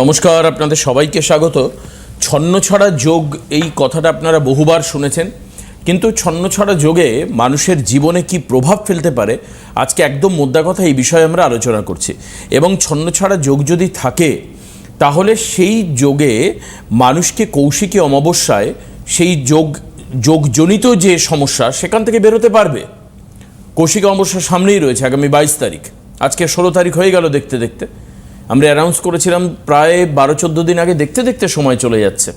নমস্কার, আপনাদের সবাইকে স্বাগত। ছন্নছড়া যোগ এই কথাটা আপনারা বহুবার শুনেছেন, কিন্তু ছন্নছড়া যোগে মানুষের জীবনে কি প্রভাব ফেলতে পারে, আজকে একদম মোদ্দা কথা এই বিষয়ে আমরা আলোচনা করছি। এবং ছন্নছড়া যোগ যদি থাকে, তাহলে সেই যোগে মানুষকে কৌশিকী অমাবস্যায় সেই যোগ, যোগজনিত যে সমস্যা, সেখান থেকে বেরোতে পারবে। কৌশিক অমাবস্যা সামনেই রয়েছে আগামী বাইশ তারিখ। আজকে ষোলো তারিখ হয়ে গেল দেখতে দেখতে। আমরা অ্যানাউন্স করেছিলাম প্রায় বারো চোদ্দ দিন আগে দেখতে দেখতে সময় চলে যাচ্ছে।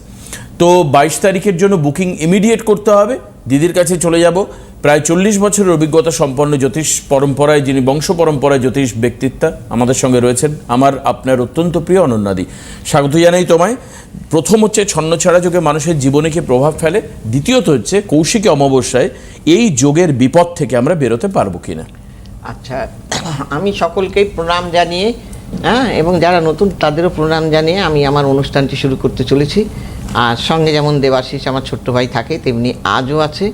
তো বাইশ তারিখের জন্য বুকিং ইমিডিয়েট করতে হবে। দিদির কাছে চলে যাব। প্রায় চল্লিশ বছরের অভিজ্ঞতা সম্পন্ন জ্যোতিষ পরম্পরায়, যিনি বংশ পরম্পরায় জ্যোতিষ ব্যক্তিত্ব, আমাদের সঙ্গে রয়েছেন আমার, আপনার অত্যন্ত প্রিয় অনন্যাদি। স্বাগত জানাই তোমায়। প্রথম হচ্ছে ছন্নছাড়া যোগে মানুষের জীবনে কি প্রভাব ফেলে? দ্বিতীয়ত হচ্ছে কৌশিকী অমাবস্যায় এই যোগের বিপদ থেকে আমরা বেরোতে পারব কিনা? আচ্ছা আমি সকলকেই প্রণাম জানিয়ে হ্যাঁ এবং যারা নতুন তাদেরও প্রণাম জানিয়ে আমি আমার অনুষ্ঠানটি শুরু করতে চলেছি। আর সঙ্গে যেমন দেবাশিস আমার ছোট্ট ভাই থাকে তেমনি আজও আছে।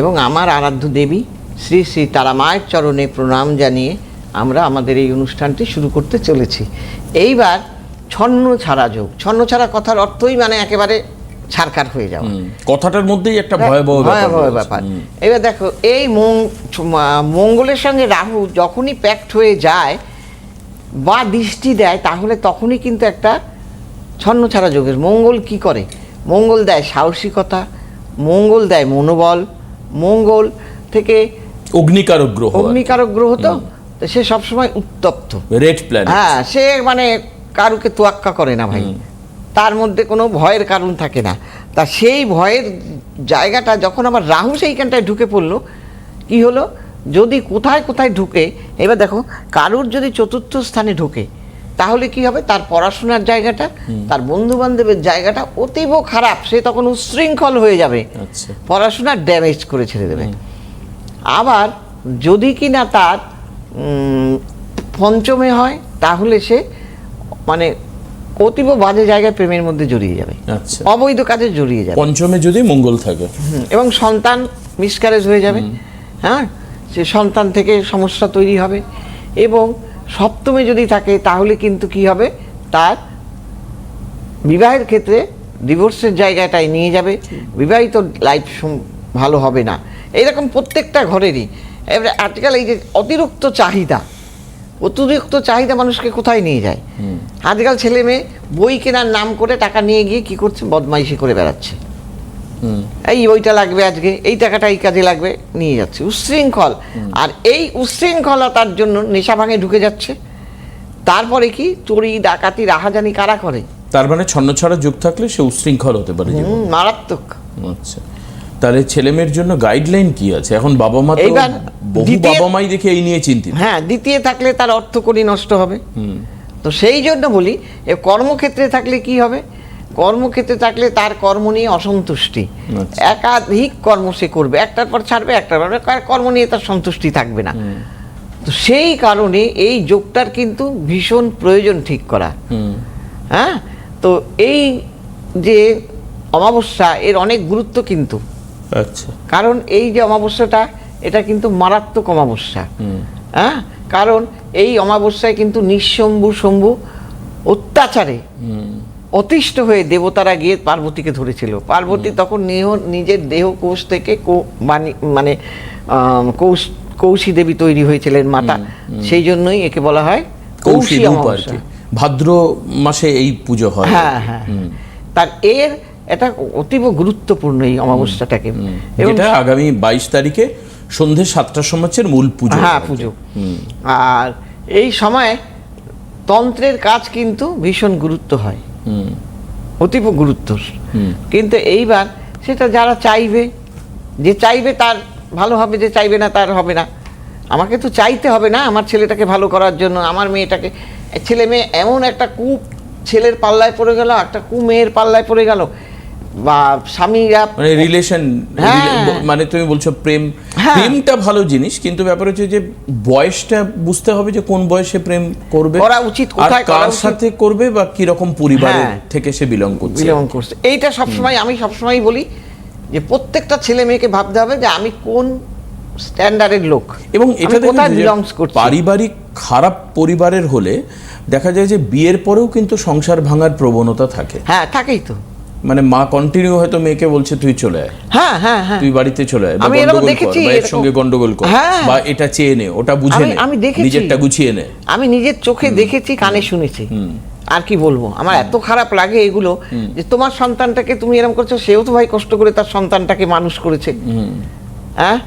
এবং আমার আরাধ্য দেবী শ্রী শ্রী তারা মায়ের চরণে প্রণাম জানিয়ে আমরা আমাদের এই অনুষ্ঠানটি শুরু করতে চলেছি। এইবার ছন্ন ছাড়া যোগ। ছন্ন ছাড়া কথার অর্থই মানে একেবারে ছারকার হয়ে যাওয়া। কথাটার মধ্যেই একটা ভয়াবহ ব্যাপার ভয়াবহ ব্যাপার। এবার দেখো এই মঙ্গলের সঙ্গে রাহু যখনই প্যাক্ট হয়ে যায় বা দৃষ্টি দেয় তাহলে তখনই কিন্তু একটা ছন্ন ছাড়া যোগের। মঙ্গল কি করে? মঙ্গল দেয় সাহসিকতা মঙ্গল দেয় মনোবল মঙ্গল থেকে অগ্নিকারক গ্রহ অগ্নিকারক গ্রহ তো সে সবসময় উত্তপ্ত। রেড প্ল্যানেট হ্যাঁ সে মানে কারুকে তোয়াক্কা করে না ভাই। তার মধ্যে কোনো ভয়ের কারণ থাকে না। তা সেই ভয়ের জায়গাটা যখন আমার রাহু সেইখানটায় ঢুকে পড়ল কি হলো? যদি কোথায় কোথায় ঢুকে এবার দেখো কারুর যদি চতুর্থ স্থানে ঢুকে তাহলে কি হবে? তার পড়াশোনার জায়গাটা তার বন্ধু বান্ধবের জায়গাটা অতীব খারাপ সে তখন উচ্ছৃঙ্খল হয়ে যাবে। আচ্ছা। পড়াশোনার ড্যামেজ করে ছেড়ে দেবে। আবার যদি কি না তার পঞ্চমে হয় তাহলে সে মানে অতীব বাজে জায়গায় প্রেমের মধ্যে জড়িয়ে যাবে। আচ্ছা। অবৈধ কাজে জড়িয়ে যাবে। পঞ্চমে যদি মঙ্গল থাকে। এবং সন্তান মিসক্যারেজ হয়ে যাবে। হ্যাঁ? সে সন্তান থেকে সমস্যা তৈরি হবে এবং সপ্তমে যদি থাকে তাহলে কিন্তু কি হবে? তার বিবাহের ক্ষেত্রে ডিভোর্সের জায়গাটায় নিয়ে যাবে। বিবাহিত লাইফ ভালো হবে না। এইরকম প্রত্যেকটা ঘরেরই। এবারে আজকাল এই যে অতিরিক্ত চাহিদা অতিরিক্ত চাহিদা মানুষকে কোথায় নিয়ে যায়? আজকাল ছেলে মেয়ে বই কেনার নাম করে টাকা নিয়ে গিয়ে কি করছে? বদমাইশি করে বেড়াচ্ছে। এই ওইটা লাগবে আজকে এই টাকাটা এই কাজে লাগবে নিয়ে যাচ্ছে। উচ্ছৃঙ্খল আর এই উচ্ছৃঙ্খলতার জন্য নেশা ভাঙে ঢুকে যাচ্ছে। তারপরে কি চুরি ডাকাতি রাহাজানি কারা করে? তার মানে ছন্নছাড়া যুগ থাকলে সে উচ্ছৃঙ্খল হতে পারে মারাত্মক। আচ্ছা। তাহলে ছেলে মেয়ের জন্য গাইডলাইন কি আছে? এখন বাবা মা তো এইবার বহু বাবা মাই দেখে এই নিয়ে চিন্তিত। হ্যাঁ দ্বিতীয় থাকলে তার অর্থকরী নষ্ট হবে। তো সেই জন্য বলি এ কর্মক্ষেত্রে থাকলে কি হবে? কর্মক্ষেত্রে থাকলে তার কর্ম নিয়ে অসন্তুষ্টি। আচ্ছা। একাধিক কর্ম সে করবে। একটার পর ছাড়বে একটার পর কার- কর্ম নিয়ে তার সন্তুষ্টি থাকবে না। তো সেই কারণে এই যোগটার কিন্তু ভীষণ প্রয়োজন ঠিক করা। হ্যাঁ? তো এই যে অমাবস্যা এর অনেক গুরুত্ব কিন্তু। আচ্ছা। কারণ এই যে অমাবস্যাটা এটা কিন্তু মারাত্মক অমাবস্যা। হ্যাঁ? কারণ এই অমাবস্যায় কিন্তু নিঃশম্ভু শম্ভু অত্যাচারে অতিষ্ঠ হয়ে দেবতারা গিয়ে পার্বতীকে ধরেছিল। পার্বতী তখন নিহ নিজের দেহ কোষ থেকে মানে কৌশ কৌশী দেবী তৈরি হয়েছিলেন মাতা। সেই জন্যই একে বলা হয় কৌশী আর কি। ভাদ্র মাসে এই পুজো হয়। হ্যাঁ হ্যাঁ তার এর এটা অতীব গুরুত্বপূর্ণ এই অমাবস্যাটাকে। এবং যেটা আগামী বাইশ তারিখে সন্ধে সাতটার সময় হচ্ছে মূল পুজো হ্যাঁ পুজো। আর এই সময় তন্ত্রের কাজ কিন্তু ভীষণ গুরুত্ব হয়। অতীব গুরুত্বর। কিন্তু এইবার সেটা যারা চাইবে যে চাইবে তার ভালো হবে যে চাইবে না তার হবে না। আমাকে তো চাইতে হবে না আমার ছেলেটাকে ভালো করার জন্য আমার মেয়েটাকে। ছেলে মেয়ে এমন একটা কু ছেলের পাল্লায় পড়ে গেল একটা কু মেয়ের পাল্লায় পড়ে গেল। বা স্বামীরা মানে রিলেশন হ্যাঁ। মানে তুমি বলছো প্রেম। হ্যাঁ। প্রেমটা ভালো জিনিস কিন্তু ব্যাপার হচ্ছে যে বয়সটা বুঝতে হবে যে কোন বয়সে প্রেম করবে। করা উচিত, কোথায় কার সাথে করবে বা কি রকম পরিবারের হ্যাঁ। থেকে সে বিলং করছে। বিলং করছে। এইটা সবসময় আমি সবসময় বলি যে প্রত্যেকটা ছেলে মেয়েকে ভাবতে হবে যে আমি কোন স্ট্যান্ডার্ডের লোক? এবং এটা বিলংস করছি? পারিবারিক খারাপ পরিবারের হলে দেখা যায় যে বিয়ের পরেও কিন্তু সংসার ভাঙার প্রবণতা থাকে। হ্যাঁ থাকেই তো। মানে মা কন্টিনিউ হয়তো মেয়েকে বলছে তুই চলে আয়। হ্যাঁ হ্যাঁ হ্যাঁ। তুই বাড়িতে চলে আয় আমি এরকম দেখেছি, এর সঙ্গে গন্ডগোল কর হ্যাঁ। বা এটা চেয়ে নে ওটা বুঝে নে আমি দেখেছি। নিজেরটা গুছিয়ে নে। আমি নিজের চোখে দেখেছি কানে শুনেছি। আর কি বলব? আমার এত খারাপ লাগে এগুলো যে তোমার সন্তানটাকে তুমি এরকম করছ সেও তো ভাই কষ্ট করে তার সন্তানটাকে মানুষ করেছে। হ্যাঁ?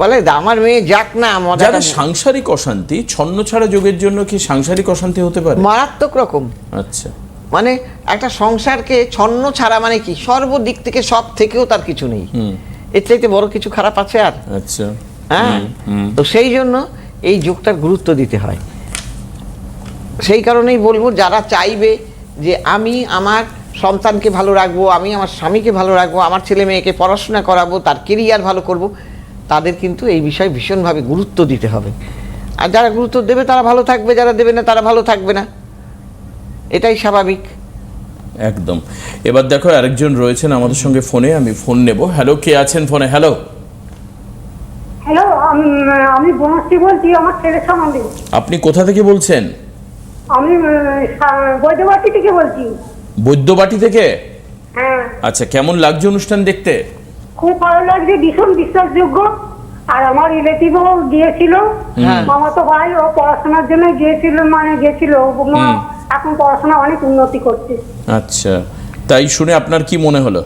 বলে আমার মেয়ে যাক না যারা সাংসারিক অশান্তি ছন্ন ছাড়া যোগের জন্য কি সাংসারিক অশান্তি হতে পারে? মারাত্মক রকম। আচ্ছা। মানে একটা সংসারকে ছন্ন ছাড়া মানে কি? সর্বদিক থেকে সব থেকেও তার কিছু নেই। এর চাইতে বড় কিছু খারাপ আছে আর? আচ্ছা। হ্যাঁ? তো সেই জন্য এই যুগটার গুরুত্ব দিতে হয়। সেই কারণেই বলব যারা চাইবে যে আমি আমার সন্তানকে ভালো রাখব আমি আমার স্বামীকে ভালো রাখব আমার ছেলে মেয়েকে পড়াশোনা করাবো তার কেরিয়ার ভালো করব তাদের কিন্তু এই বিষয়ে ভীষণভাবে গুরুত্ব দিতে হবে। আর যারা গুরুত্ব দেবে তারা ভালো থাকবে যারা দেবে না তারা ভালো থাকবে না। এটাই স্বাভাবিক। একদম। এবার দেখো আরেকজন রয়েছেন আমাদের সঙ্গে ফোনে আমি ফোন নেব। হ্যালো কে আছেন ফোনে? হ্যালো। হ্যালো আমি বনশ্রী বলছি আমার ছেলের সম্বন্ধে। আপনি কোথা থেকে বলছেন? আমি বৈদ্যবাটি থেকে বলছি। বৈদ্যবাটি থেকে? হ্যাঁ। আচ্ছা কেমন লাগছে অনুষ্ঠান দেখতে? খুব ভালো লাগছে ভীষণ বিশ্বাসযোগ্য। আর আমার রিলেটিভও গিয়েছিল। মামাতো ভাই ও পড়াশোনার জন্য গিয়েছিল মানে গিয়েছিল। মা- এখন পড়াশোনা অনেক উন্নতি করছে। আচ্ছা। তাই শুনে আপনার কি মনে হলো?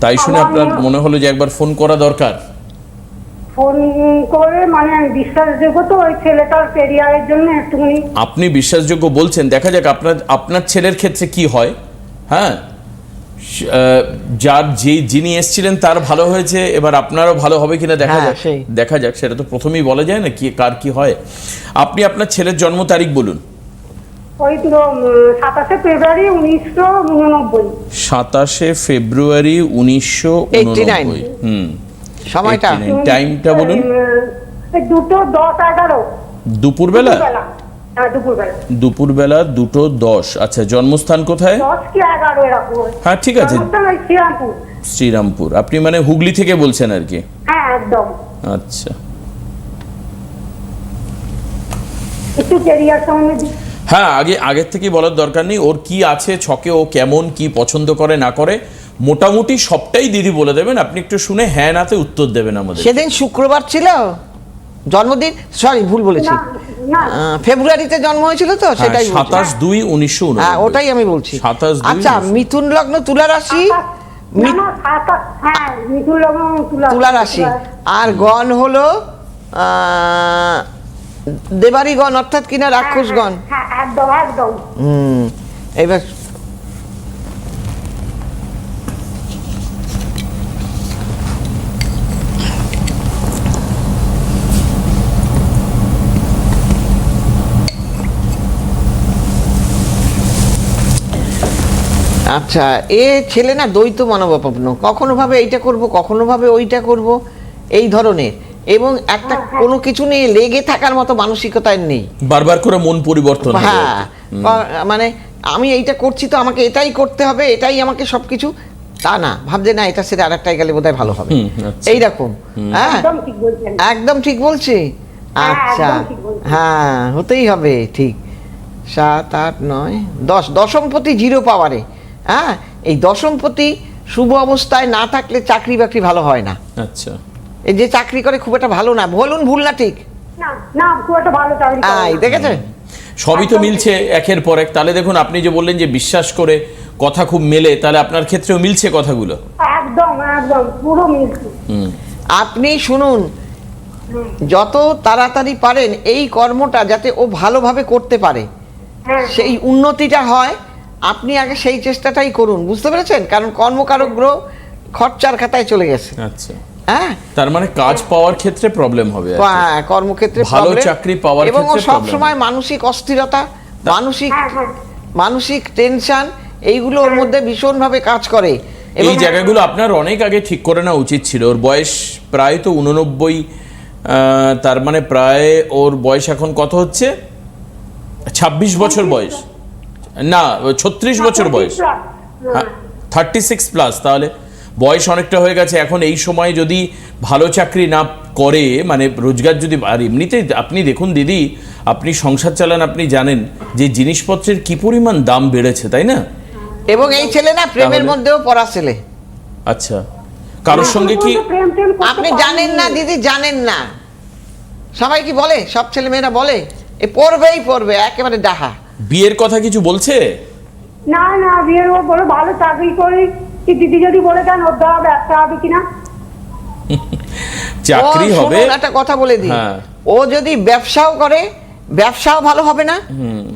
তাই শুনে আপনার মনে- হলো যে একবার ফোন করা দরকার? ফোন করে মানে বিশ্বাসযোগ্য তো ওই ছেলেটার কেরিয়ারের জন্য একটুখানি আপনি বিশ্বাসযোগ্য বলছেন। দেখা যাক আপনার আপনার ছেলের ক্ষেত্রে কি হয় হ্যাঁ? যার যে যিনি এসেছিলেন তার ভালো হয়েছে এবার আপনারও ভালো হবে কিনা দেখা হ্যাঁ, যাক। দেখা যাক সেটা তো প্রথমেই বলা যায় না কি কার কি হয়। আপনি আপনার ছেলের জন্ম তারিখ বলুন। সাতাশে ফেব্রুয়ারি উনিশশো উননব্বই। সাতাশে ফেব্রুয়ারি উনিশশো 89 হুম। সময়টা। টাইমটা বলুন। দুটো দশ এগারো। দুপুরবেলা। দুপুরবেলা হ্যাঁ দুপুরবেলা। দুপুরবেলা দুটো দশ। আচ্ছা জন্মস্থান কোথায়? হ্যাঁ ঠিক আছে। শ্রীরামপুর। শ্রীরামপুর। আপনি মানে হুগলি থেকে বলছেন আর কি? হ্যাঁ আচ্ছা। হ্যাঁ আগে আগের থেকে বলার দরকার নেই। ওর কি আছে ছকে ও কেমন কি পছন্দ করে না করে মোটামুটি সবটাই দিদি বলে দেবেন। আপনি একটু শুনে হ্যাঁ নাতে উত্তর দেবেন আমাদের। সেদিন শুক্রবার ছিল জন্মদিন সরি ভুল বলেছি। ফেব্রুয়ারিতে জন্ম হয়েছিল তো সেটাই সাতাশ দুই উনিশশো হ্যাঁ ওটাই আমি বলছি। সাতাশ আচ্ছা মিথুন লগ্ন তুলা রাশি? হ্যাঁ মিথুন লগ্ন তুলা তুলা রাশি। আর গণ হলো আহ, দেবারি গণ অর্থাৎ কিনা রাক্ষস গণ হ্যাঁ একদম একদম। হুম এবার আচ্ছা এ ছেলে না দ্বৈত মনোভাবাপন্ন। কখনো ভাবে এইটা করব কখনো ভাবে ওইটা করব এই ধরনের। এবং একটা কোনো কিছু নিয়ে লেগে থাকার মতো মানসিকতায় নেই। বারবার করে মন পরিবর্তন হ্যাঁ মানে আমি এইটা করছি তো আমাকে এটাই করতে হবে এটাই আমাকে সবকিছু। তা না ভাবছে না এটা সেটা আরেকটাই গেলে বোধহয় ভালো হবে। আচ্ছা। এইরকম হ্যাঁ? একদম ঠিক বলছেন। বলছি? হ্যাঁ, আচ্ছা একদম ঠিক বলছেন। হ্যাঁ হতেই হবে ঠিক। সাত আট নয় দশ দশমপতি জিরো পাওয়ারে হ্যাঁ এই দশমপতি শুভ অবস্থায় না থাকলে চাকরি বাকরি ভালো হয় না। আচ্ছা। এই যে চাকরি করে খুব একটা ভালো না। বলুন ভুল না ঠিক? না না খুব একটা ভালো চাকরি করে আই না। দেখেছে সবই তো মিলছে একের পর এক। তাহলে দেখুন আপনি যে বললেন যে বিশ্বাস করে কথা খুব মেলে তাহলে আপনার ক্ষেত্রেও মিলছে কথাগুলো? একদম একদম পুরো মিলছে। হুম। আপনি শুনুন যত তাড়াতাড়ি পারেন এই কর্মটা যাতে ও ভালোভাবে করতে পারে হ্যাঁ। সেই উন্নতিটা হয় আপনি আগে সেই চেষ্টাটাই করুন বুঝতে পেরেছেন? কারণ কর্মকারক গ্রহ খরচার খাতায় চলে গেছে। আচ্ছা। হ্যাঁ? তার মানে কাজ পাওয়ার ক্ষেত্রে প্রবলেম হবে হ্যাঁ, কর্মক্ষেত্রে ভালো চাকরি পাওয়ার এবং ক্ষেত্রে সব সময় মানসিক অস্থিরতা মানসিক হ্যাঁ, হ্যাঁ। মানসিক টেনশন এইগুলো ওর মধ্যে ভীষণভাবে কাজ করে। এই জায়গাগুলো আপনার অনেক আগে ঠিক করে নেওয়া উচিত ছিল। ওর বয়স প্রায় তো উননব্বই আহ, তার মানে প্রায় ওর বয়স এখন কত হচ্ছে? ছাব্বিশ বছর বয়স। না ছত্রিশ বছর বয়স। হ্যাঁ। থার্টি সিক্স প্লাস তাহলে বয়স অনেকটা হয়ে গেছে। এখন এই সময় যদি ভালো চাকরি না করে মানে রোজগার যদি আর এমনিতেই আপনি দেখুন দিদি আপনি সংসার চালান আপনি জানেন যে জিনিসপত্রের কি পরিমাণ দাম বেড়েছে তাই না? এবং এই ছেলে না প্রেমের মধ্যেও পড়া ছেলে। আচ্ছা কারোর সঙ্গে কি আপনি জানেন না দিদি জানেন না। সবাই কি বলে? সব ছেলে মেয়েরা বলে? এ পড়বেই পড়বে একেবারে ডাহা। বিয়ের কথা কিছু বলছে? না না বিয়ের ও বলে ভালো চাকরি করি। কি দিদি যদি বলে দেন ওর দেওয়া ব্যবসা হবে কিনা? চাকরি হবে। শুনুন, একটা কথা বলে দিই। হ্যাঁ। ও যদি ব্যবসাও করে ব্যবসাও ভালো হবে না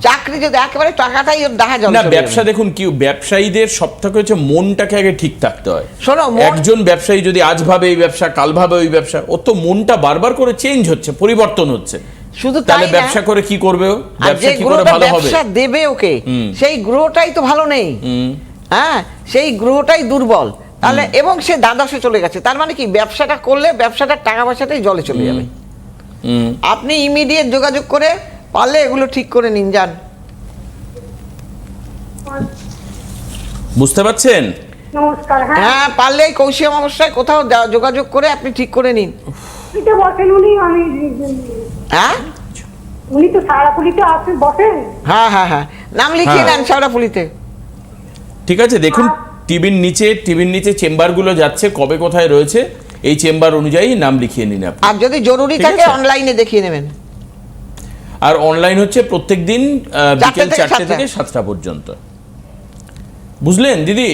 চাকরি যদি একেবারে টাকাটাই ওর ডাহা জল না ব্যবসা দেখুন কি ব্যবসায়ীদের সব থেকে হচ্ছে মনটাকে আগে ঠিক থাকতে হয়। শোনো একজন ব্যবসায়ী যদি আজ ভাবে এই ব্যবসা কাল ভাবে ওই ব্যবসা ওর তো মনটা বারবার করে চেঞ্জ হচ্ছে পরিবর্তন হচ্ছে। শুধু তাহলে তাই ব্যবসা করে কি করবে ও? ব্যবসা কি করে ভালো হবে? ব্যবসা দেবে ওকে সেই গ্রহটাই তো ভালো নেই। হ্যাঁ সেই গ্রহটাই দুর্বল। তাহলে এবং সে দ্বাদশে চলে গেছে তার মানে কি? ব্যবসাটা করলে ব্যবসাটার টাকা পয়সাটাই জলে চলে যাবে। আপনি ইমিডিয়েট যোগাযোগ করে পারলে এগুলো ঠিক করে নিন যান। বুঝতে পারছেন? হ্যাঁ। হ্যাঁ পারলে কৌশিক অমাবস্যায় কোথাও যোগাযোগ করে আপনি ঠিক করে নিন। উনি তো বসেন উনি আমি হ্যাঁ? উনি তো সারাপুলিতে আসেন বসেন। হ্যাঁ হ্যাঁ হ্যাঁ। নাম লিখিয়ে হ্যাঁ। নেন শেওড়াফুলিতে ঠিক আছে দেখুন টিভির নিচে টিভির নিচে চেম্বারগুলো যাচ্ছে কবে কোথায় রয়েছে এই চেম্বার অনুযায়ী নাম লিখিয়ে নিন আপনি। আর যদি জরুরি থাকে অনলাইনে দেখিয়ে নেবেন। আর অনলাইন হচ্ছে প্রত্যেক দিন আহ, বিকেল চারটে থেকে সাতটা পর্যন্ত। বুঝলেন দিদি?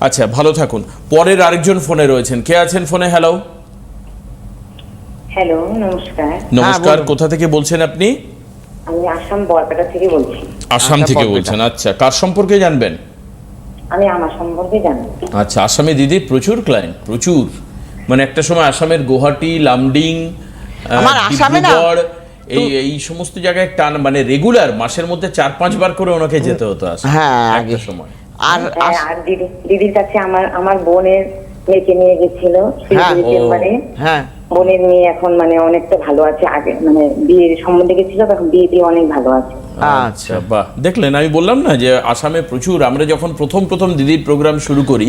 আচ্ছা ভালো থাকুন। পরের আরেকজন ফোনে রয়েছেন। কে আছেন ফোনে? হ্যালো হ্যালো নমস্কার। নমস্কার কোথা থেকে বলছেন আপনি? আমি আসাম বরপেটা থেকে বলছি। আসাম আচ্ছা, থেকে বলছেন আচ্ছা। কার সম্পর্কে জানবেন? আমি আমার সম্পর্কে জানি আচ্ছা আসামে দিদির প্রচুর ক্লায়েন্ট প্রচুর। মানে একটা সময় আসামের গুয়াহাটি লামডিং আমার আসামে না- এই এই সমস্ত জায়গায় টান মানে রেগুলার মাসের মধ্যে চার পাঁচবার করে ওনাকে যেতে হতো হ্যাঁ, একটা। সময়। আর হ্যাঁ, আর দিদি দিদির কাছে আমার আমার বোনের মেয়েকে নিয়ে গেছিল হ্যাঁ, বোনের মেয়ে এখন মানে অনেকটা ভালো আছে আগে মানে বিয়ের সম্বন্ধে গেছিল তখন বিয়ে দিয়ে অনেক ভালো আছে। আচ্ছা বাহ। দেখলেন আমি বললাম না যে আসামে প্রচুর আমরা যখন প্রথম প্রথম দিদির প্রোগ্রাম শুরু করি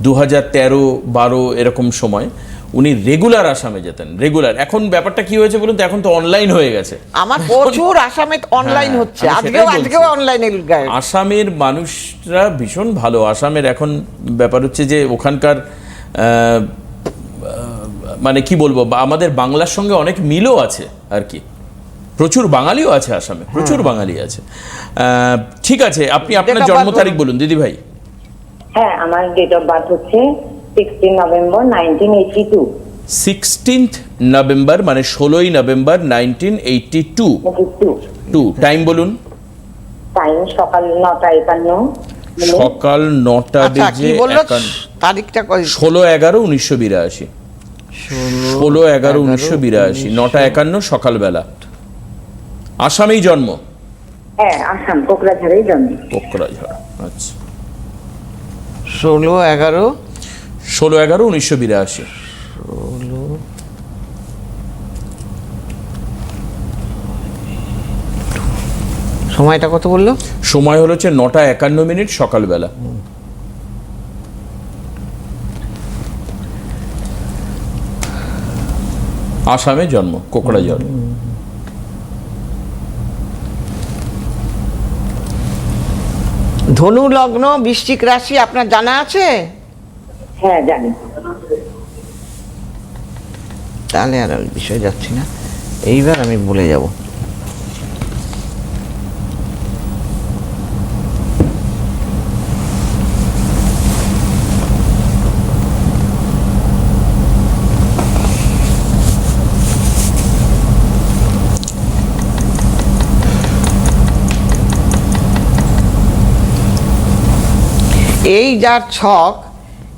দু হাজার তেরো বারো এরকম সময় উনি রেগুলার আসামে যেতেন রেগুলার এখন ব্যাপারটা কি হয়েছে বলুন তো এখন তো অনলাইন হয়ে গেছে। আমার প্রচুর আসামে অনলাইন হ্যাঁ, হচ্ছে। আজকেও আজকেও অনলাইনে আসামের মানুষরা ভীষণ ভালো। আসামের এখন ব্যাপার হচ্ছে যে ওখানকার মানে কি বলব বা আমাদের বাংলার সঙ্গে অনেক মিলও আছে আর কি। প্রচুর বাঙালিও আছে আসামে প্রচুর বাঙালি আছে। আহ, ঠিক আছে আপনি আপনার জন্ম তারিখ বলুন। দিদি ভাই। হ্যাঁ আমার ডেট অফ বার্থ হচ্ছে sixteen November nineteen eighty two sixteenth November মানে ষোলোই November nineteen eighty two two two time বলুন। টাইম সকাল নটা একান্ন। সকাল নটা আচ্ছা বেজে তারিখটা কই? ষোলো এগারো উনিশশো বিরাশি। ষোলো এগারো উনিশশো বিরাশি নটা একান্ন সকালবেলা। আসামেই জন্ম? হ্যাঁ আসাম কোকরাঝাড়েই জন্ম। কোকরাঝাড় আচ্ছা। ষোলো এগারো? ষোলো এগারো উনিশশো বিরাশি। সময়টা কত বলল? সময় হলো হচ্ছে নটা একান্ন মিনিট সকালবেলা। আসামে জন্ম কোকড়াঝড় ধনু লগ্ন বৃশ্চিক রাশি আপনার জানা আছে? হ্যাঁ জানি। তাহলে আর বিষয় বিষয়ে যাচ্ছি না। এইবার আমি বলে যাব। এই যার ছক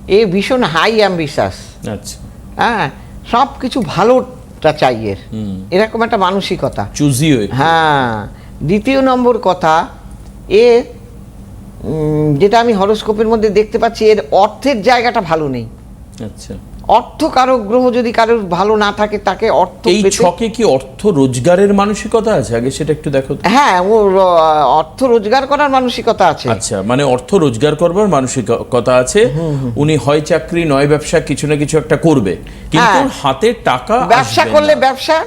এ ভীষণ হাই অ্যাম্বিশাস আচ্ছা। হ্যাঁ সব কিছু ভালোটা চাই এর। এরকম একটা মানসিকতা। চুজি হ্যাঁ। দ্বিতীয় নম্বর কথা এ যেটা আমি হরস্কোপের মধ্যে দেখতে পাচ্ছি এর অর্থের জায়গাটা ভালো নেই। আচ্ছা। অর্থ কারও গ্রহ যদি কারোর ভালো না থাকে তাকে অর্থ এই ছকে কি অর্থ রোজগারের মানসিকতা আছে? আগে সেটা একটু দেখো হ্যাঁ ও অর্থ রোজগার করার মানসিকতা আছে। আচ্ছা মানে অর্থ রোজগার করবার মানসিকতা আছে। উনি হয় চাকরি নয় ব্যবসা কিছু না কিছু একটা করবে। কিন্তু হ্যাঁ। হাতে টাকা ব্যবসা করলে ব্যবসা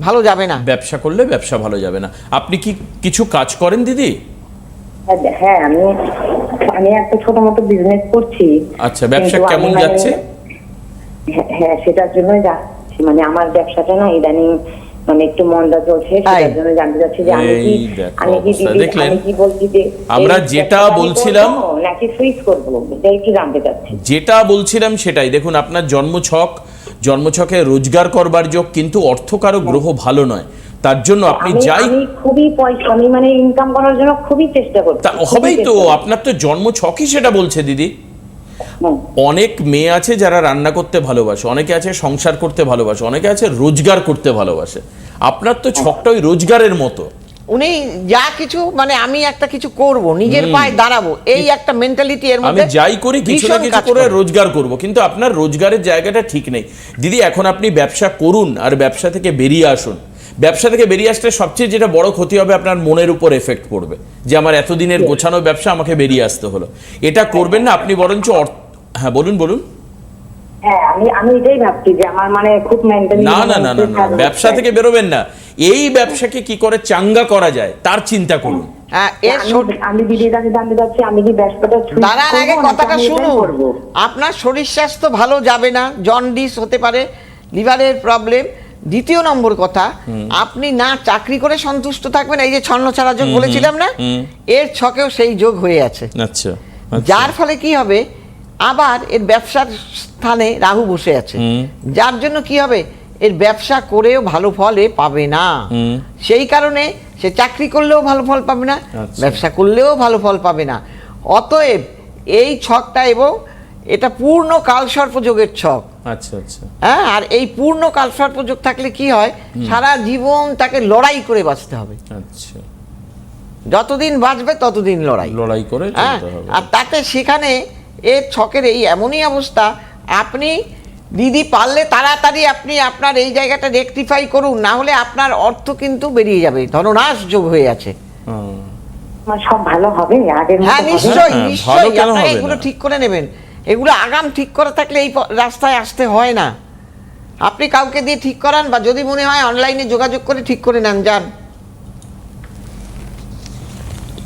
ভালো যাবে না। ব্যবসা করলে ব্যবসা ভালো যাবে না। আপনি কি কিছু কাজ করেন দিদি? হ্যাঁ আমি আমি একটা ছোট মতো বিজনেস করছি। আচ্ছা, ব্যবসা কেমন মানে- যাচ্ছে? হ্যাঁ, হ্যাঁ সেটার জন্যই যাচ্ছি। মানে আমার ব্যবসাটা না ইদানিং মানে একটু মন্দা চলছে সেটার জন্য জানতে চাচ্ছি যে আমি কি আমি কি দিদি আমি কি বলছি যে আমরা যেটা বলছিলাম- নাকি সুইচ করব? এটাই কি জানতে চাচ্ছি। যেটা বলছিলাম সেটাই। দেখুন আপনার জন্মছক জন্মছকে রোজগার করবার যোগ কিন্তু অর্থকারক গ্রহ ভালো নয়। তার জন্য আপনি যাই খুবই পয়সা আমি মানে ইনকাম করার জন্য খুবই চেষ্টা করছি। হবেই তো। আপনার তো জন্মছকই সেটা বলছে দিদি। অনেক মেয়ে আছে যারা রান্না করতে ভালোবাসে অনেকে আছে সংসার করতে ভালোবাসে অনেকে আছে রোজগার করতে ভালোবাসে। আপনার তো ছকটা ওই রোজগারের মতো। উনি যা কিছু মানে আমি একটা কিছু করব নিজের পায়ে দাঁড়াবো এই একটা মেন্টালিটি এর আমি যাই করি কিছু না কিছু করে। রোজগার করব কিন্তু আপনার রোজগারের জায়গাটা ঠিক নেই। দিদি এখন আপনি ব্যবসা করুন আর ব্যবসা থেকে বেরিয়ে আসুন। ব্যবসা থেকে বেরিয়ে আসলে সবচেয়ে যেটা বড় ক্ষতি হবে আপনার মনের উপর এফেক্ট পড়বে। যে আমার এতদিনের গোছানো ব্যবসা আমাকে বেরিয়ে আসতে হলো। এটা করবেন না আপনি বরঞ্চ হ্যাঁ বলুন বলুন। হ্যাঁ আমি আমি এটাই ভাবছি যে আমার মানে খুব না না না না না ব্যবসা থেকে বেরোবেন না। এই ব্যবসাকে কি করে চাঙ্গা করা যায় তার চিন্তা করুন। হ্যাঁ আমি জানতে চাচ্ছি কি দাঁড়ান আগে কথাটা শুনুন? আপনার শরীর স্বাস্থ্য ভালো যাবে না জন্ডিস হতে পারে লিভারের প্রবলেম দ্বিতীয় নম্বর কথা আপনি না চাকরি করে সন্তুষ্ট থাকবেন এই যে ছন্ন ছাড়া যোগ বলেছিলাম না? এর ছকেও সেই যোগ হয়ে আছে। আচ্ছা যার ফলে কি হবে? আবার এর ব্যবসার স্থানে রাহু বসে আছে। যার জন্য কি হবে? এর ব্যবসা করেও ভালো ফল এ পাবে না। সেই কারণে সে চাকরি করলেও ভালো ফল পাবে না আচ্ছা। ব্যবসা করলেও ভালো ফল পাবে না। অতএব এই ছকটা এবং এটা পূর্ণ কালসর্প যোগের ছক। আচ্ছা আচ্ছা। হ্যাঁ আর এই পূর্ণ কালসর্প যোগ থাকলে কি হয়? সারা জীবন তাকে লড়াই করে বাঁচতে হবে। আচ্ছা। যতদিন বাঁচবে ততদিন লড়াই। লড়াই করে হ্যাঁ আর তাতে সেখানে এর ছকের এই এমনই অবস্থা আপনি দিদি পারলে তাড়াতাড়ি আপনি আপনার এই জায়গাটা রেকটিফাই করুন না হলে আপনার অর্থ কিন্তু বেরিয়ে যাবে। ধননাশ যোগ হয়ে আছে। সব ভালো হবে আগের হ্যাঁ নিশ্চয়ই হ্যাঁ, নিশ্চয়ই। কেন আপনাকে এগুলো ঠিক করে নেবেন। এগুলো আগাম ঠিক করে থাকলে এই রাস্তায় আসতে হয় না। আপনি কাউকে দিয়ে ঠিক করান বা যদি মনে হয় অনলাইনে যোগাযোগ করে ঠিক করে নেন যান।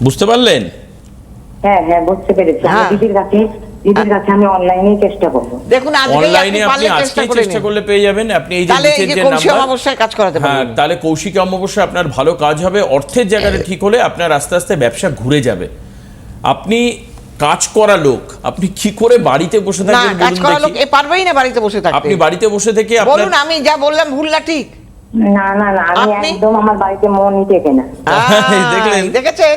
বুঝতে পারলেন? হ্যাঁ হ্যাঁ বুঝতে পেরেছি। হ্যাঁ। দিদির কাছে দিদির কাছে আমি অনলাইনেই চেষ্টা করব। দেখুন আজকে অনলাইনে আপনি চেষ্টা করলে পেয়ে যাবেন। আপনি এই যে নিচের যে যে নাম্বার অমাবস্যায় কাজ করাতে হ্যাঁ তাহলে কৌশিক অমাবস্যা আপনার ভালো কাজ হবে। অর্থের জায়গাটা ঠিক হলে আপনার আস্তে আস্তে ব্যবসা ঘুরে যাবে। আপনি কাজ করা লোক আপনি কি করে বাড়িতে বসে না থাকবেন কাজ করা লোক এ পারবেই না বাড়িতে বসে থাকতে আপনি বাড়িতে বসে থেকে আপনার বলুন আমি যা বললাম ভুল না ঠিক না না না আমি একদম আমার বাড়িতে মনই টেকে না দেখলেন? দেখেছেন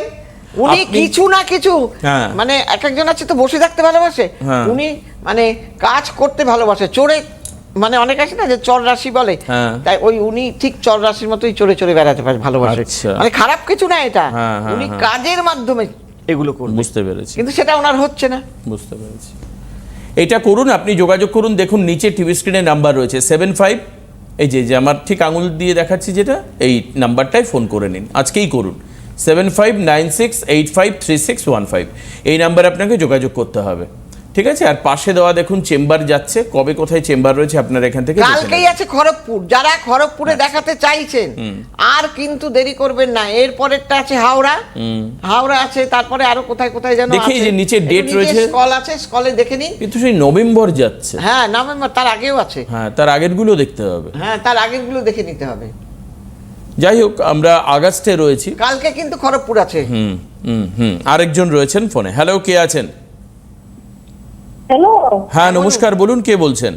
উনি কিছু না কিছু হ্যাঁ। মানে এক একজন আছে তো বসে থাকতে ভালোবাসে হ্যাঁ। উনি মানে কাজ করতে ভালোবাসে চোরে মানে অনেক আছে না যে চর রাশি বলে হ্যাঁ। তাই ওই উনি ঠিক চর রাশির মতোই চড়ে চড়ে বেড়াতে পারে ভালোবাসে আচ্ছা। মানে খারাপ কিছু না এটা উনি। কাজের মাধ্যমে এগুলো করুন বুঝতে পেরেছি। কিন্তু সেটা ওনার হচ্ছে না। বুঝতে পেরেছি। এটা করুন আপনি যোগাযোগ করুন। দেখুন নিচে টিভি স্ক্রিনে নাম্বার রয়েছে সেভেন ফাইভ এই যে যে আমার ঠিক আঙুল দিয়ে দেখাচ্ছি যেটা এই নাম্বারটায় ফোন করে নিন। আজকেই করুন। Seven five nine six eight five three six one five এই নাম্বারে আপনাকে যোগাযোগ করতে হবে। ঠিক আছে? আর পাশে দেওয়া দেখুন চেম্বার যাচ্ছে। কবে কোথায় চেম্বার রয়েছে আপনার এখান থেকে কালকেই আছে খড়গপুর। যারা খড়গপুরে আচ্ছা। দেখাতে চাইছেন আর কিন্তু দেরি করবেন না। এর পরেরটা আছে হাওড়া। হাওড়া আছে তারপরে আরও কোথায় কোথায় যেন দেখি যে নিচে ডেট রয়েছে। স্কল আছে স্কলে দেখে নিন। কিন্তু সেই নভেম্বর যাচ্ছে। হ্যাঁ নভেম্বর তার আগেও আছে। হ্যাঁ তার আগেরগুলো দেখতে হবে। হ্যাঁ তার আগেরগুলো দেখে নিতে হবে। যাই হোক আমরা আগস্টে রয়েছি। কালকে কিন্তু খড়গপুর আছে। হুম হুম হুম। আরেকজন রয়েছেন ফোনে। হ্যালো কে আছেন? হ্যালো হ্যাঁ নমস্কার বলুন কে বলছেন?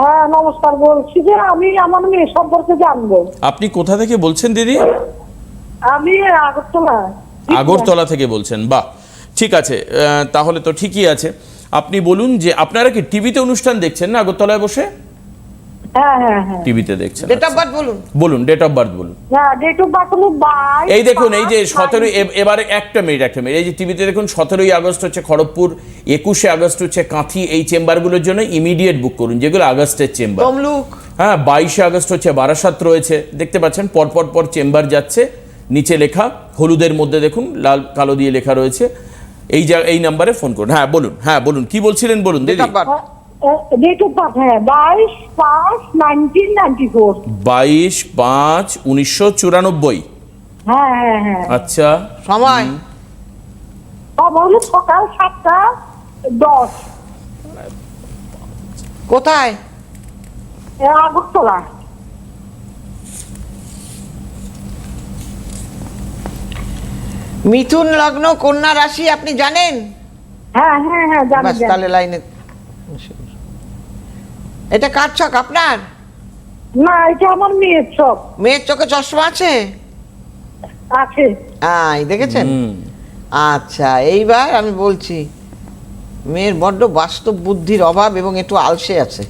হ্যাঁ নমস্কার বলছি যে আমি আমার মেয়ে সম্পর্কে জানব। আপনি কোথা থেকে বলছেন দিদি? আমি আগরতলা। আগরতলা থেকে বলছেন বাহ। ঠিক আছে তাহলে তো ঠিকই আছে। আপনি বলুন যে আপনারা কি টিভিতে অনুষ্ঠান দেখছেন না আগরতলায় বসে? টিভিতে দেখছেন ডেট অফ। বার্থ বলুন। বলুন ডেট অফ বার্থ বলুন। হ্যাঁ ডেট অফ বার্থ হলো এই দেখুন এই যে সতেরোই এবারে একটা মিনিট একটা মিনিট এই যে টিভিতে দেখুন সতেরোই আগস্ট হচ্ছে খড়গপুর একুশে আগস্ট হচ্ছে কাঁথি এই চেম্বারগুলোর জন্য ইমিডিয়েট বুক করুন যেগুলো আগস্টের চেম্বার। তমলুক। হ্যাঁ বাইশে আগস্ট হচ্ছে বারাসাত রয়েছে দেখতে পাচ্ছেন পরপর পর চেম্বার যাচ্ছে নিচে লেখা হলুদের মধ্যে দেখুন লাল কালো দিয়ে লেখা রয়েছে এই যা এই নাম্বারে ফোন করুন। হ্যাঁ বলুন হ্যাঁ বলুন কি বলছিলেন বলুন ডেট দিদি? Of birth date of birth হ্যাঁ বাইশ পাঁচ নাইনটিন নাইনটি ফোর বাইশ পাঁচ উনিশশো চুরানব্বই। হ্যাঁ হ্যাঁ হ্যাঁ। আচ্ছা সময়। হলো সকাল সাতটা দশ। কোথায়? আগরতলা। মিথুন লগ্ন কন্যা রাশি আপনি জানেন? হ্যাঁ হ্যাঁ হ্যাঁ জানি জানি। তাহলে লাইনে এটা কার ছক আপনার? না এটা আমার মেয়ের সব মেয়ের চোখে চশমা আছে? আছে। আই দেখেছেন? আচ্ছা এইবার আমি বলছি মেয়ের বড্ড বাস্তব বুদ্ধির অভাব এবং একটু আলসে আছে।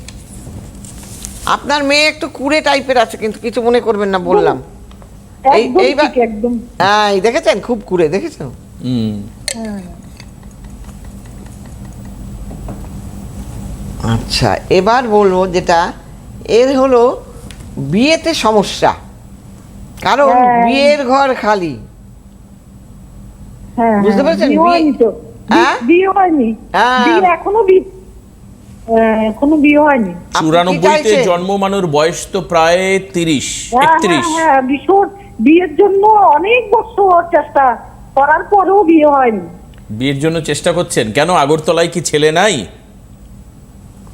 আপনার মেয়ে একটু কুড়ে টাইপের আছে কিন্তু কিছু মনে করবেন না বললাম। এই- এইবার- একদম। হ্যাঁ এই দেখেছেন? খুব কুড়ে দেখেছেন? হুম। আচ্ছা এবার বলব যেটা এর হলো বিয়েতে সমস্যা। কারণ হ্যাঁ। বিয়ের ঘর খালি। হ্যাঁ বুঝতে পেরেছেন? বিয়ে হ্যাঁ? হ্যাঁ। এখনও হ্যাঁ, এখনও হয়নি। চুরানব্বইতে বয়স তো প্রায় তিরিশ হ্যাঁ, একত্রিশ। হ্যাঁ, হ্যাঁ, ভীষণ বিয়ের জন্য অনেক বছর চেষ্টা করার পরেও বিয়ে হয়নি। বিয়ের জন্য চেষ্টা করছেন। কেন? আগরতলায় কি ছেলে নাই?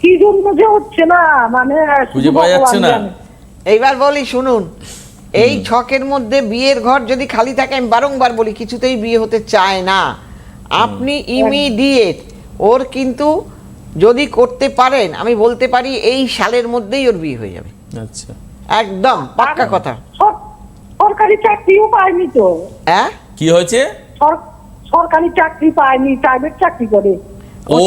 কি জন্য যে হচ্ছে না? মানে খুঁজে পাওয়া যাচ্ছে না। এইবার বলি শুনুন এই ছকের মধ্যে বিয়ের ঘর যদি খালি থাকে আমি বারংবার বলি কিছুতেই বিয়ে হতে চায় না। আপনি ইমিডিয়েট ওর কিন্তু যদি করতে পারেন আমি বলতে পারি এই সালের মধ্যেই ওর বিয়ে হয়ে যাবে। আচ্ছা। একদম পাক্কা কথা। সর- সরকারি চাকরিও পায়নি তো। হ্যাঁ? কি হয়েছে? সরকারি চাকরি পায়নি প্রাইভেট চাকরি করে। ও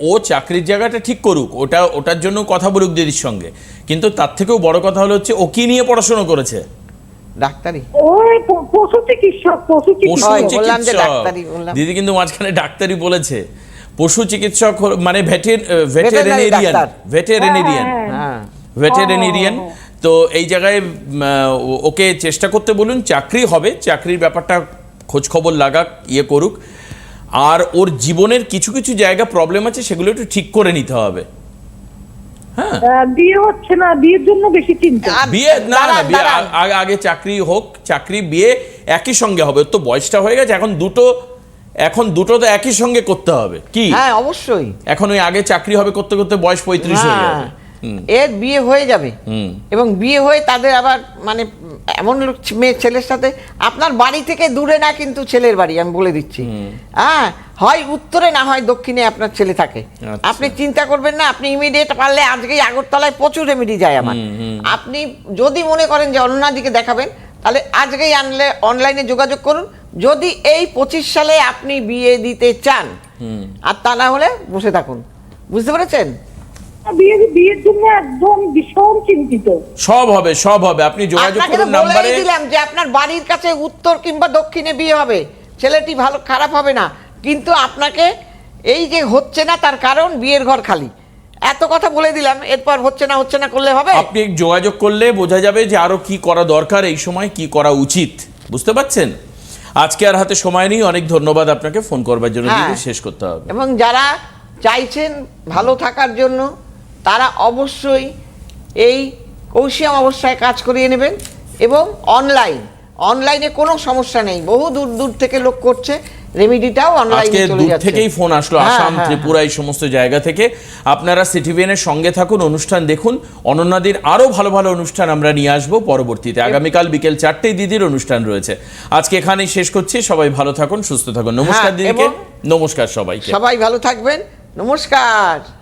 ও- চাকরির জায়গাটা ঠিক করুক ওটা ওটার জন্য কথা বলুক দিদির সঙ্গে। কিন্তু তার থেকেও বড় কথা হলো হচ্ছে ও কি নিয়ে পড়াশোনা করেছে? ডাক্তারি। পশু চিকিৎসক পশু। দিদি কিন্তু মাঝখানে ডাক্তারি বলেছে। পশু চিকিৎসক মানে ভেটেরিনেরিয়ান। ভেটেরিনেরিয়ান হ্যাঁ, হ্যাঁ। ভেটেরিনেরিয়ান তো এই জায়গায় ওকে চেষ্টা করতে বলুন চাকরি হবে চাকরির ব্যাপারটা খোঁজ খবর লাগাক ইয়ে করুক। আর ওর জীবনের কিছু কিছু জায়গা প্রবলেম আছে সেগুলো একটু ঠিক করে নিতে হবে। হ্যাঁ? বিয়ে হচ্ছে না বিয়ের জন্য বেশি চিন্তা। বিয়ে না না বিয়ে আগে আগে চাকরি হোক চাকরি বিয়ে একই সঙ্গে হবে। ওর তো বয়সটা হয়ে গেছে এখন দুটো এখন দুটো তো একই সঙ্গে করতে হবে। কি? হ্যাঁ অবশ্যই। এখন ওই আগে চাকরি হবে করতে করতে বয়স পঁয়ত্রিশ হয়ে যাবে। এর বিয়ে হয়ে যাবে। এবং বিয়ে হয়ে তাদের আবার মানে এমন লোক মেয়ে ছেলের সাথে আপনার বাড়ি থেকে দূরে না কিন্তু ছেলের বাড়ি আমি বলে দিচ্ছি। হ্যাঁ হয় উত্তরে না হয় দক্ষিণে আপনার ছেলে থাকে। আচ্ছা। আপনি চিন্তা করবেন না আপনি ইমিডিয়েট পারলে আজকেই আগরতলায় প্রচুর রেমেডি যায় আমার। আপনি যদি মনে করেন যে অন্যদিকে দেখাবেন তাহলে আজকেই আনলে অনলাইনে যোগাযোগ করুন। যদি এই পঁচিশ সালে আপনি বিয়ে দিতে চান আর তা না হলে বসে থাকুন। বুঝতে পেরেছেন? বিয়ে বিয়ের জন্য একদম ভীষণ চিন্তিত। সব হবে সব হবে। আপনি যোগাযোগ করুন নাম্বারে। দিলাম যে আপনার বাড়ির কাছে উত্তর কিংবা দক্ষিণে বিয়ে হবে। ছেলেটি ভালো খারাপ হবে না। কিন্তু আপনাকে এই যে হচ্ছে না তার কারণ বিয়ের ঘর খালি। এত কথা বলে দিলাম এরপর হচ্ছে না হচ্ছে না করলে হবে? আপনি যোগাযোগ করলে বোঝা যাবে যে আরও কি করা দরকার এই সময় কি করা উচিত। বুঝতে পারছেন? আজকে আর হাতে সময় নেই অনেক ধন্যবাদ আপনাকে ফোন করবার জন্য। হ্যাঁ। শেষ করতে হবে। এবং যারা চাইছেন ভালো থাকার জন্য তারা অবশ্যই এই কৌশিক অবস্থায় কাজ করিয়ে নেবেন এবং অনলাইন অনলাইনে কোনো সমস্যা নেই। বহু দূর দূর থেকে লোক করছে রেমিডিটাও অনলাইনে চলে যাচ্ছে। থেকেই ফোন আসলো হ্যাঁ, আসাম হ্যাঁ, ত্রিপুরা এই সমস্ত জায়গা থেকে। আপনারা সিটিভিএনের সঙ্গে থাকুন অনুষ্ঠান দেখুন। অনন্যাদির আরও ভালো ভালো অনুষ্ঠান আমরা নিয়ে আসব পরবর্তীতে। আগামীকাল বিকেল চারটেই দিদির অনুষ্ঠান রয়েছে। আজকে এখানেই শেষ করছি। সবাই ভালো থাকুন সুস্থ থাকুন। নমস্কার হ্যাঁ, দিদিকে নমস্কার সবাইকে। সবাই ভালো থাকবেন। নমস্কার।